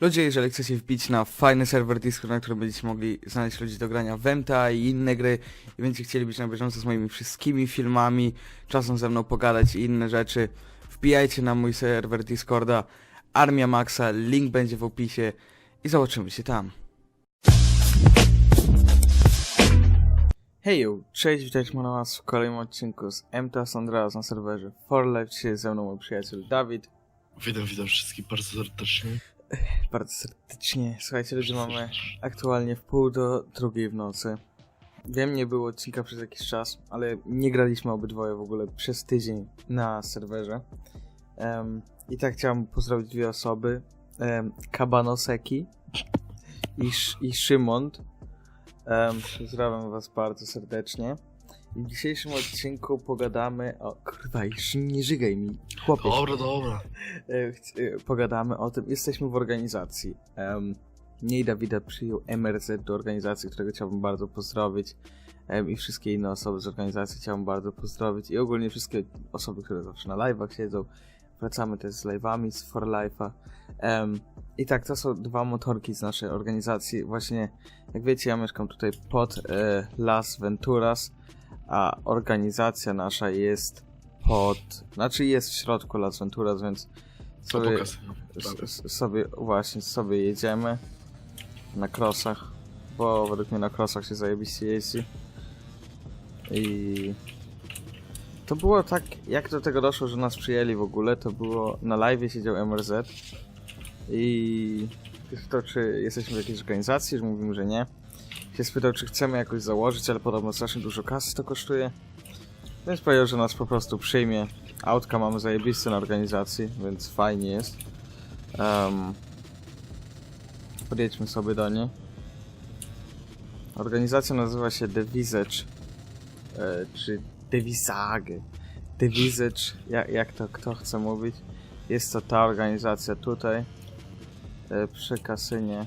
Ludzie, jeżeli chcecie wbić na fajny serwer Discord, na którym będziecie mogli znaleźć ludzi do grania w Venta i inne gry i będziecie chcieli być na bieżąco z moimi wszystkimi filmami, czasem ze mną pogadać i inne rzeczy, wbijajcie na mój serwer Discorda Armia Maxa, link będzie w opisie i zobaczymy się tam. Hejo, cześć, witajcie na was w kolejnym odcinku z MTAS Andreas na serwerze For Life. Dzisiaj ze mną mój przyjaciel Dawid. Witam, witam wszystkich bardzo serdecznie. Bardzo serdecznie. Słuchajcie, ludzie, mamy aktualnie w pół do drugiej w nocy. Wiem, nie było odcinka przez jakiś czas, ale nie graliśmy obydwoje w ogóle przez tydzień na serwerze. Em, I tak chciałem pozdrowić dwie osoby. Um, Kabanoseki i, Sz- i Szymont. Um, pozdrawiam was bardzo serdecznie. W dzisiejszym odcinku pogadamy o... Kurwa, już nie żygaj mi, chłopie. Dobra, dobra. E, e, pogadamy o tym. Jesteśmy w organizacji. Um, mnie i Dawida przyjął MRZ do organizacji, którego chciałbym bardzo pozdrowić. Em, I wszystkie inne osoby z organizacji chciałbym bardzo pozdrowić. I ogólnie wszystkie osoby, które zawsze na live'ach siedzą. Wracamy też z live'ami z For Life'a. Em, I tak, to są dwa motorki z naszej organizacji. Właśnie, jak wiecie, ja mieszkam tutaj pod e, Las Venturas, a organizacja nasza jest pod... Znaczy jest w środku Las Venturas, więc To sobie, s- sobie właśnie sobie jedziemy na crossach, bo według mnie na crossach się zajebiście jeździ. I to było tak, jak do tego doszło, że nas przyjęli w ogóle, to było na live siedział MRZ i spytał, czy jesteśmy w jakiejś organizacji, że mówimy, że nie. Się spytał, czy chcemy jakoś założyć, ale podobno strasznie dużo kasy to kosztuje. Więc powiedział, że nas po prostu przyjmie. Autka mamy zajebiste na organizacji, więc fajnie jest. Um, podjedźmy sobie do niej. Organizacja nazywa się The Visage, e, czy The Visage. The Visage, jak, jak to kto chce mówić. Jest to ta organizacja tutaj, e, przy kasynie.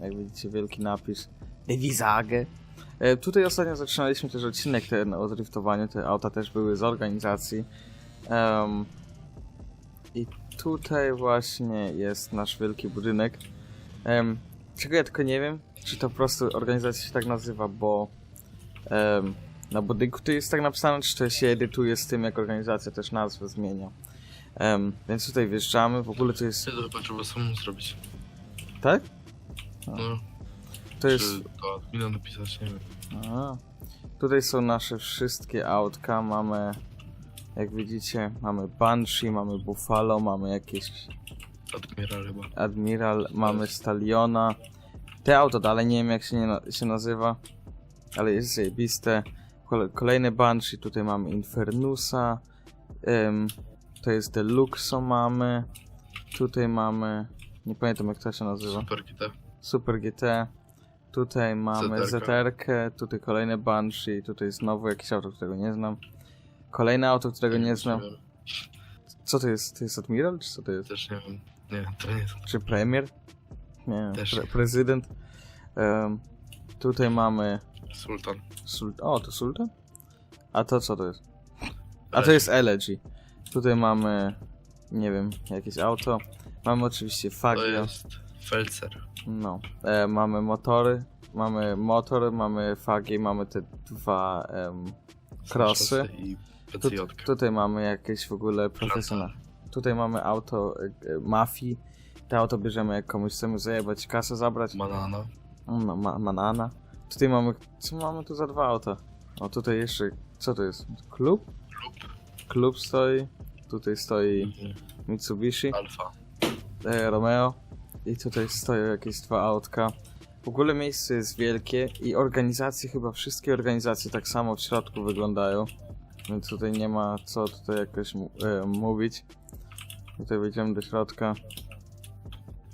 Jak widzicie, wielki napis Visage. Tutaj ostatnio zaczynaliśmy też odcinek ten o driftowaniu, te auta też były z organizacji. Em, I tutaj właśnie jest nasz wielki budynek. Em, czego ja tylko nie wiem, czy to po prostu organizacja się tak nazywa, bo em, na budynku to jest tak napisane, czy to się edytuje z tym, jak organizacja też nazwę zmienia. Em, więc tutaj wjeżdżamy, w ogóle to jest... Nie, to chyba trzeba samemu zrobić. Tak? No, To jest... czy to admina napisać, nie wiem. A, tutaj są nasze wszystkie autka. Mamy, jak widzicie, mamy Banshee, mamy Buffalo, mamy jakieś Admiral chyba. Admiral, mamy Staliona. Te auto dalej nie wiem jak się, nie, się nazywa, ale jest zajebiste. Kole, kolejne Banshee, tutaj mamy Infernusa. Ym, to jest Deluxo mamy. Tutaj mamy, nie pamiętam jak to się nazywa. Super GT. Super GT. Tutaj mamy. ZR-kę, tutaj kolejne Banshee, tutaj znowu jakieś auto, którego nie znam. Kolejne auto, którego nie znam. wiem. Co to jest? To jest Admiral, czy co to jest? Też nie wiem. Nie, to nie to. Czy Premier? Nie, Też pre nie. prezydent. Em, tutaj mamy... Sultan. Sul o, to Sultan? A to co to jest? A to jest Elegy. Tutaj mamy, nie wiem, jakieś auto. Mamy oczywiście To Fagio. jest Felcer. No, e, mamy motory, mamy motor, mamy fagi, mamy te dwa em, Crossy. I tu, tutaj mamy jakieś w ogóle profesjonalne. Tutaj mamy auto e, e, mafii. To auto bierzemy jak komuś chcemy zajebać kasę zabrać. Banana. No, ma, manana. Tutaj mamy, co mamy tu za dwa auta? O, tutaj jeszcze, co to jest? Klub? Klub. Klub stoi. Tutaj stoi Mhm. Mitsubishi. Alfa. e, Romeo i tutaj stoją jakieś dwa autka. W ogóle miejsce jest wielkie i organizacje, chyba wszystkie organizacje tak samo w środku wyglądają. Więc tutaj nie ma co tutaj jakoś e, mówić. Tutaj wejdziemy do środka.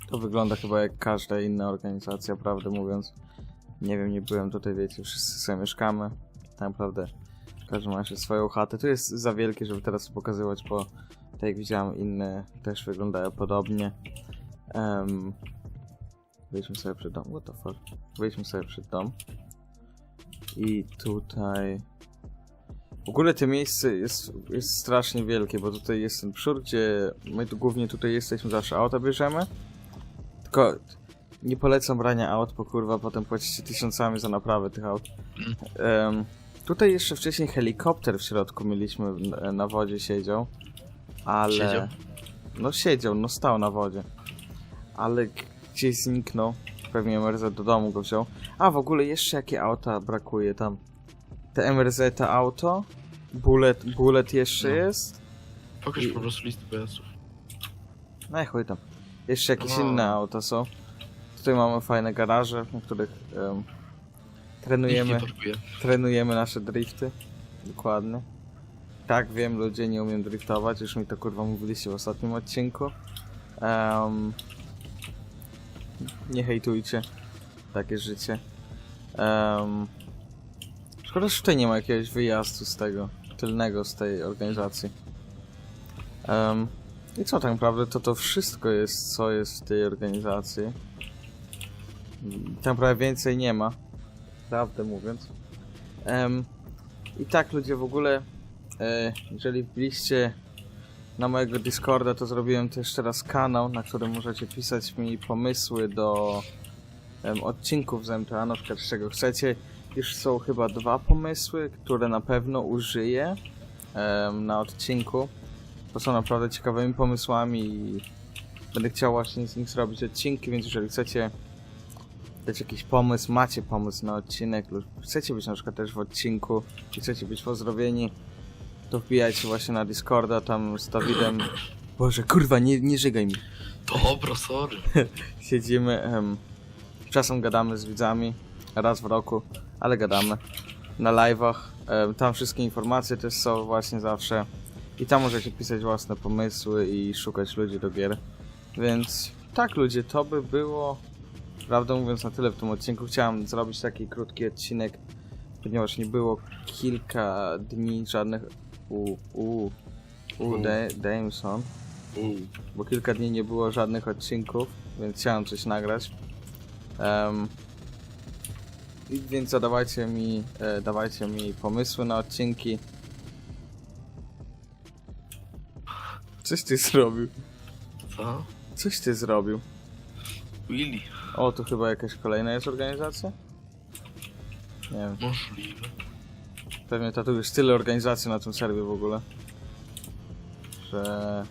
To wygląda chyba jak każda inna organizacja, prawdę mówiąc. Nie wiem, nie byłem tutaj, wiecie, wszyscy sobie mieszkamy. Tak naprawdę każdy ma jeszcze swoją chatę. Tu jest za wielkie, żeby teraz pokazywać, bo tak jak widziałem, inne też wyglądają podobnie. Um, wejdźmy sobie przed dom. What the fuck? Wejdźmy sobie przed dom. I tutaj... W ogóle to miejsce jest, jest strasznie wielkie, bo tutaj jest ten przód, gdzie my tu głównie tutaj jesteśmy, zawsze auta bierzemy. Tylko nie polecam brania aut, bo kurwa potem płacicie tysiącami za naprawę tych aut. Em, tutaj jeszcze wcześniej helikopter w środku mieliśmy, na wodzie siedział, ale... Siedział? No siedział, no stał na wodzie. Ale gdzieś zniknął. Pewnie MRZ do domu go wziął. A w ogóle jeszcze jakie auta brakuje tam? Te MRZ to auto? Bullet, bullet jeszcze No. jest? Pokaż I- po prostu listę pojazdów. No i chuj tam. Jeszcze jakieś No. inne auta są. Tutaj mamy fajne garaże, na których Nikt trenujemy, trenujemy nasze drifty. Dokładnie. Tak, wiem, ludzie nie umiem driftować, już mi to kurwa mówiliście w ostatnim odcinku. Em, nie hejtujcie. Takie życie. Um, szkoda, że tutaj nie ma jakiegoś wyjazdu z tego, tylnego z tej organizacji. Em, I co tak naprawdę, to to wszystko jest, co jest w tej organizacji. Tam prawie więcej nie ma. Prawdę mówiąc. Em, I tak ludzie w ogóle, e, jeżeli wbiliście na mojego Discorda, to zrobiłem też teraz kanał, na którym możecie pisać mi pomysły do em, odcinków z MTA, na przykład z czego chcecie. Już są chyba dwa pomysły, które na pewno użyję em, na odcinku, bo są naprawdę ciekawymi pomysłami i będę chciał właśnie z nich zrobić odcinki, więc jeżeli chcecie dać jakiś pomysł, macie pomysł na odcinek lub chcecie być na przykład też w odcinku i chcecie być pozdrowieni, to wbijajcie właśnie na Discorda, tam z Dawidem Boże, kurwa, nie, nie żygaj mi. Dobra, sorry. Siedzimy, em, czasem gadamy z widzami, raz w roku, ale gadamy na live'ach. Em, tam wszystkie informacje też są właśnie zawsze. I tam możecie pisać własne pomysły i szukać ludzi do gier. Więc tak ludzie, to by było, prawdę mówiąc, na tyle w tym odcinku. Chciałem zrobić taki krótki odcinek, ponieważ nie było kilka dni żadnych... U, u, u. Da- Dameson Uuu. bo kilka dni nie było żadnych odcinków, więc chciałem coś nagrać. Em, i więc zadawajcie mi, e, dawajcie mi pomysły na odcinki. Coś ty zrobił. Co? Coś ty zrobił. Willy. O, tu chyba jakaś kolejna jest organizacja? Nie wiem, Możliwe. Pewnie już tyle organizacji na tym serwie w ogóle. Że...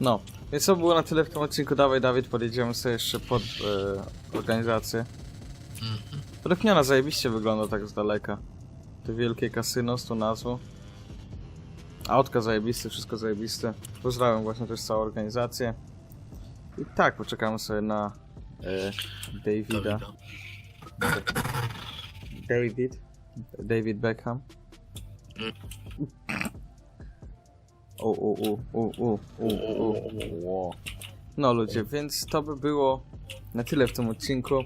No, więc to było na tyle w tym odcinku. Dawaj Dawid, podjedziemy sobie jeszcze pod e, organizację. Mhm. Drewniana zajebiście wygląda tak z daleka. Te wielkie kasyno z tą nazwą. Autka zajebiste, wszystko zajebiste. Pozdrawiam właśnie też całą organizację. I tak, poczekamy sobie na e, Davida. Dawida. David. David Beckham. O, o, o, o, o, o, o, o. No ludzie, więc to by było na tyle w tym odcinku.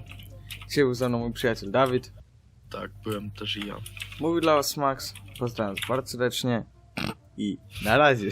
Dzisiaj był ze mną mój przyjaciel Dawid. Tak, byłem też i ja. Mówił dla was Max. Pozdrawiam was bardzo serdecznie. I na razie.